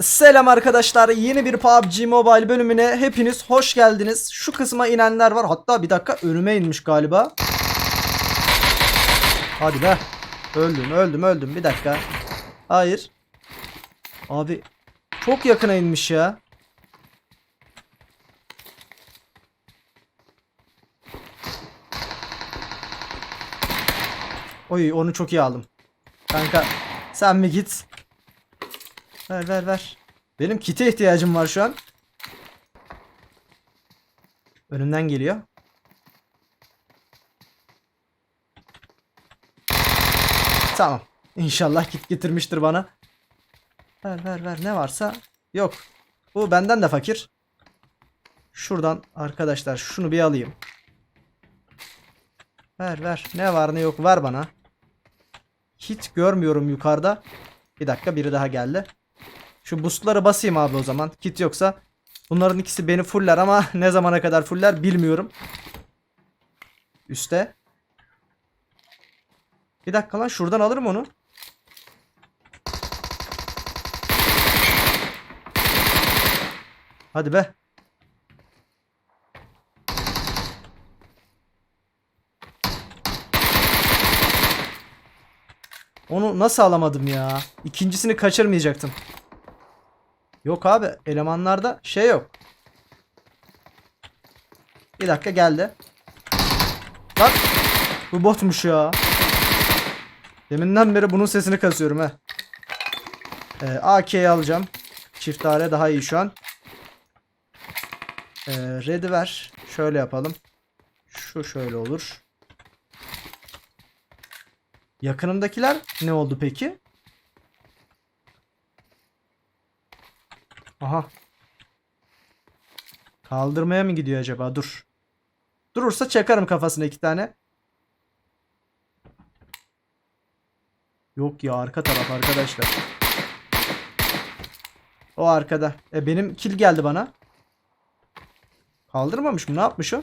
Selam arkadaşlar yeni bir PUBG Mobile bölümüne hepiniz hoş geldiniz. Şu kısma inenler var hatta bir dakika önüme inmiş galiba. Hadi be. Öldüm öldüm öldüm bir dakika. Hayır. Abi çok yakına inmiş ya. Oy onu çok iyi aldım. Kanka sen mi git? Ver ver ver. Benim kite ihtiyacım var şu an. Önümden geliyor. Tamam. İnşallah kit getirmiştir bana. Ver ver ver ne varsa. Yok. Bu benden de fakir. Şuradan arkadaşlar şunu bir alayım. Ver ver. Ne var ne yok ver bana. Hiç görmüyorum yukarıda. Bir dakika biri daha geldi. Şu boostları basayım abi o zaman. Kit yoksa. Bunların ikisi beni fuller ama ne zamana kadar fuller bilmiyorum. Üste. Bir dakika lan şuradan alırım onu. Hadi be. Onu nasıl alamadım ya? İkincisini kaçırmayacaktım. Yok abi elemanlarda şey yok. Bir dakika geldi. Bak. Bu botmuş ya. Deminden beri bunun sesini kasıyorum he. Ee, AK'yi alacağım. Çift tane daha iyi şu an. Ee, red'i ver. Şöyle yapalım. Şu şöyle olur. Yakınımdakiler ne oldu peki? Aha. Kaldırmaya mı gidiyor acaba? Dur. Durursa çakarım kafasına iki tane. Yok ya arka taraf arkadaşlar. O arkada. E benim kill geldi bana. Kaldırmamış mı? Ne yapmış o?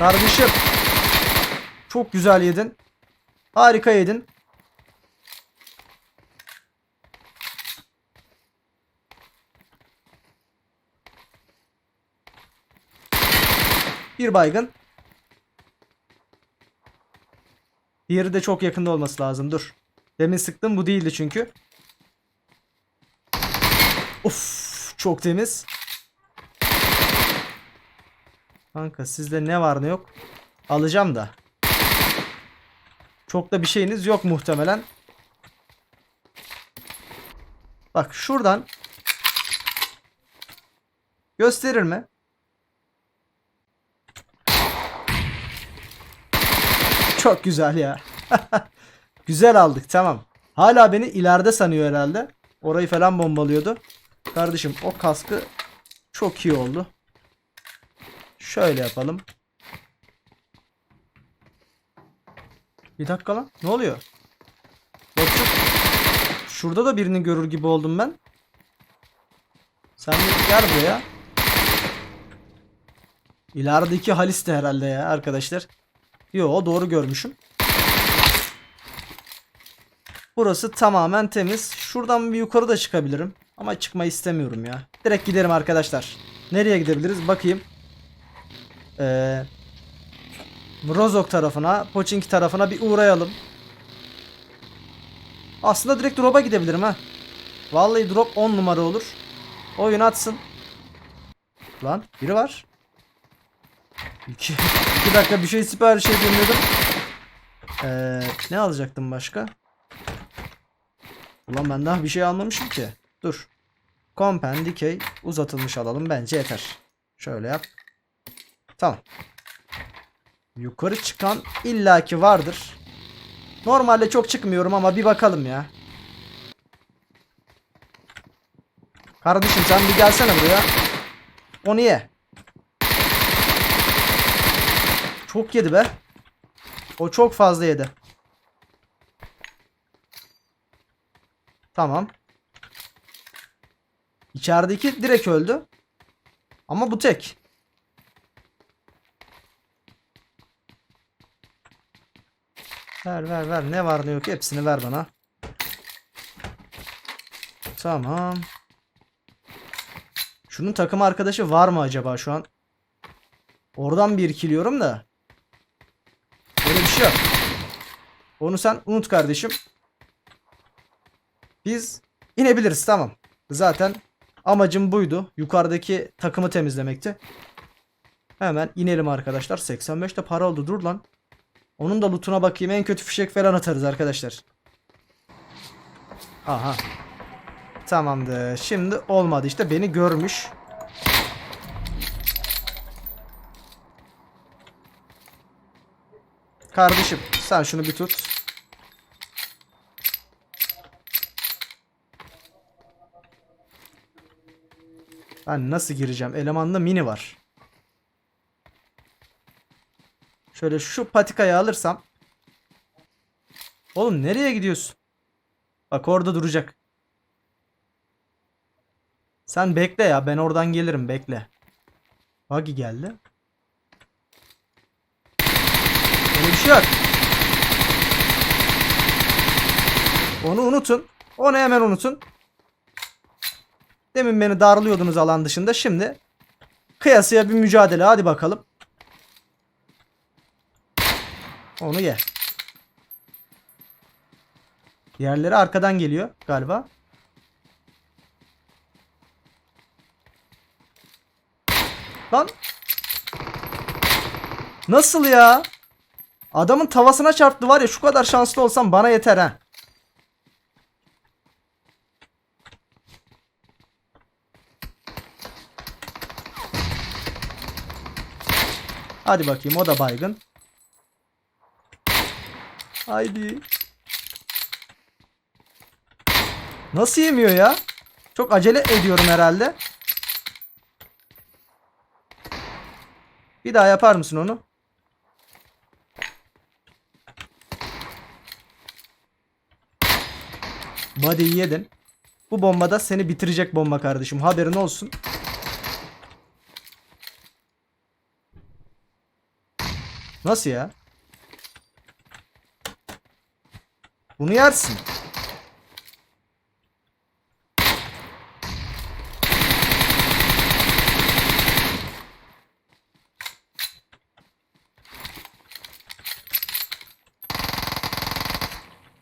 Kardeşim. Çok güzel yedin. Harika yedin. Bir baygın. Diğeri de çok yakında olması lazım. Dur. Demin sıktım bu değildi çünkü. Of, çok temiz. Kanka sizde ne var ne yok alacağım da. Çok da bir şeyiniz yok muhtemelen. Bak şuradan gösterir mi? Çok güzel ya. güzel aldık tamam. Hala beni ileride sanıyor herhalde. Orayı falan bombalıyordu. Kardeşim o kaskı çok iyi oldu. Şöyle yapalım. Bir dakika lan. Ne oluyor? Botçuk. Şurada da birini görür gibi oldum ben. Sen gel buraya. İlerideki Halis de herhalde ya arkadaşlar. Yo doğru görmüşüm. Burası tamamen temiz. Şuradan bir yukarı da çıkabilirim. Ama çıkmayı istemiyorum ya. Direkt giderim arkadaşlar. Nereye gidebiliriz? Bakayım. Ee, Rozok tarafına, Pochinki tarafına bir uğrayalım. Aslında direkt drop'a gidebilirim ha. Vallahi drop 10 numara olur. Oyun atsın. Lan biri var. 2 2 dakika bir şey sipariş dedim. Ee, ne alacaktım başka? Ulan ben daha bir şey almamışım ki. Dur. Compen uzatılmış alalım bence yeter. Şöyle yap. Tamam. Yukarı çıkan illaki vardır. Normalde çok çıkmıyorum ama bir bakalım ya. Kardeşim sen bir gelsene buraya. Onu ye. Çok yedi be. O çok fazla yedi. Tamam. İçerideki direkt öldü. Ama bu tek. Ver ver ver. Ne var ne yok hepsini ver bana. Tamam. Şunun takım arkadaşı var mı acaba şu an? Oradan bir ikiliyorum da. Öyle bir şey yok. Onu sen unut kardeşim. Biz inebiliriz tamam. Zaten amacım buydu. Yukarıdaki takımı temizlemekti. Hemen inelim arkadaşlar. 85 de para oldu. Dur lan. Onun da lootuna bakayım. En kötü fişek falan atarız arkadaşlar. Aha. Tamamdır. Şimdi olmadı işte. Beni görmüş. Kardeşim sen şunu bir tut. Ben nasıl gireceğim? Elemanda mini var. Şöyle şu patikayı alırsam. Oğlum nereye gidiyorsun? Bak orada duracak. Sen bekle ya ben oradan gelirim bekle. Buggy geldi. Öyle bir şey yok. Onu unutun. Onu hemen unutun. Demin beni darlıyordunuz alan dışında. Şimdi kıyasıya bir mücadele. Hadi bakalım. Onu ye. Diğerleri arkadan geliyor galiba. Lan. Nasıl ya? Adamın tavasına çarptı var ya şu kadar şanslı olsam bana yeter ha. Hadi bakayım o da baygın. Haydi. Nasıl yemiyor ya? Çok acele ediyorum herhalde. Bir daha yapar mısın onu? Body'yi yedin. Bu bomba da seni bitirecek bomba kardeşim. Haberin olsun. Nasıl ya? Bunu yersin.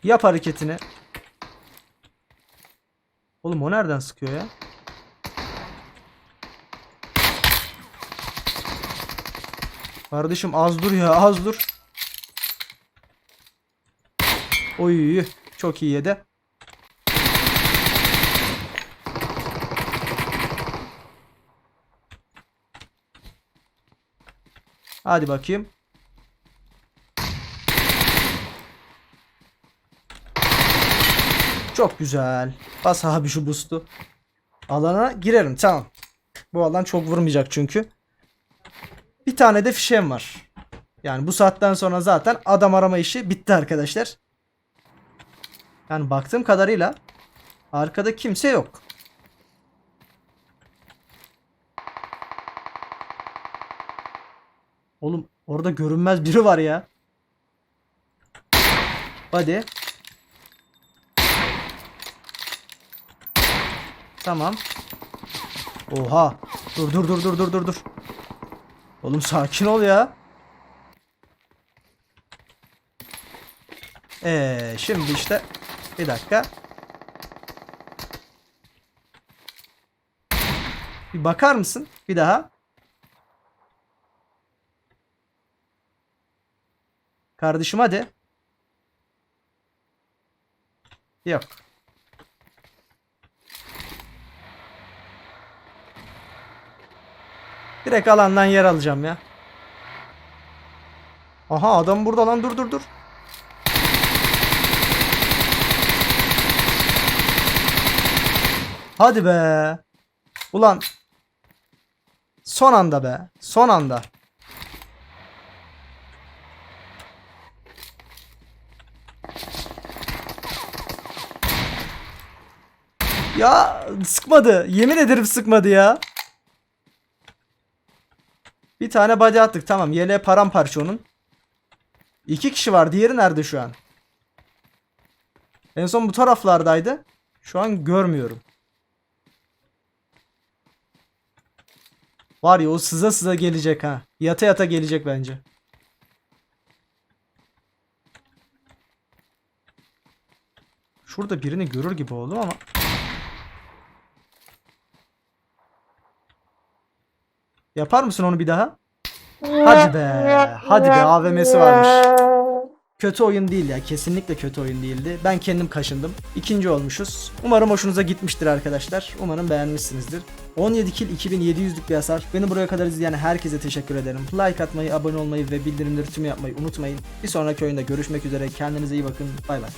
Yap hareketini. Oğlum o nereden sıkıyor ya? Kardeşim az dur ya az dur. Oy çok iyi yedi. Hadi bakayım. Çok güzel. Bas abi şu boost'u. Alana girerim tamam. Bu alan çok vurmayacak çünkü. Bir tane de fişem var. Yani bu saatten sonra zaten adam arama işi bitti arkadaşlar. Yani baktığım kadarıyla arkada kimse yok. Oğlum orada görünmez biri var ya. Hadi. Tamam. Oha. Dur dur dur dur dur dur dur. Oğlum sakin ol ya. Ee, şimdi işte bir dakika. Bir bakar mısın? Bir daha. Kardeşim hadi. Yok. Direkt alandan yer alacağım ya. Aha adam burada lan dur dur dur. Hadi be. Ulan. Son anda be. Son anda. Ya sıkmadı. Yemin ederim sıkmadı ya. Bir tane body attık. Tamam. Yeleğe paramparça onun. İki kişi var. Diğeri nerede şu an? En son bu taraflardaydı. Şu an görmüyorum. Var ya o sıza sıza gelecek ha. Yata yata gelecek bence. Şurada birini görür gibi oldum ama. Yapar mısın onu bir daha? Hadi be. Hadi be AVM'si varmış. Kötü oyun değil ya. Kesinlikle kötü oyun değildi. Ben kendim kaşındım. İkinci olmuşuz. Umarım hoşunuza gitmiştir arkadaşlar. Umarım beğenmişsinizdir. 17 kill 2700'lük bir hasar. Beni buraya kadar izleyen herkese teşekkür ederim. Like atmayı, abone olmayı ve bildirimleri tüm yapmayı unutmayın. Bir sonraki oyunda görüşmek üzere. Kendinize iyi bakın. Bay bay.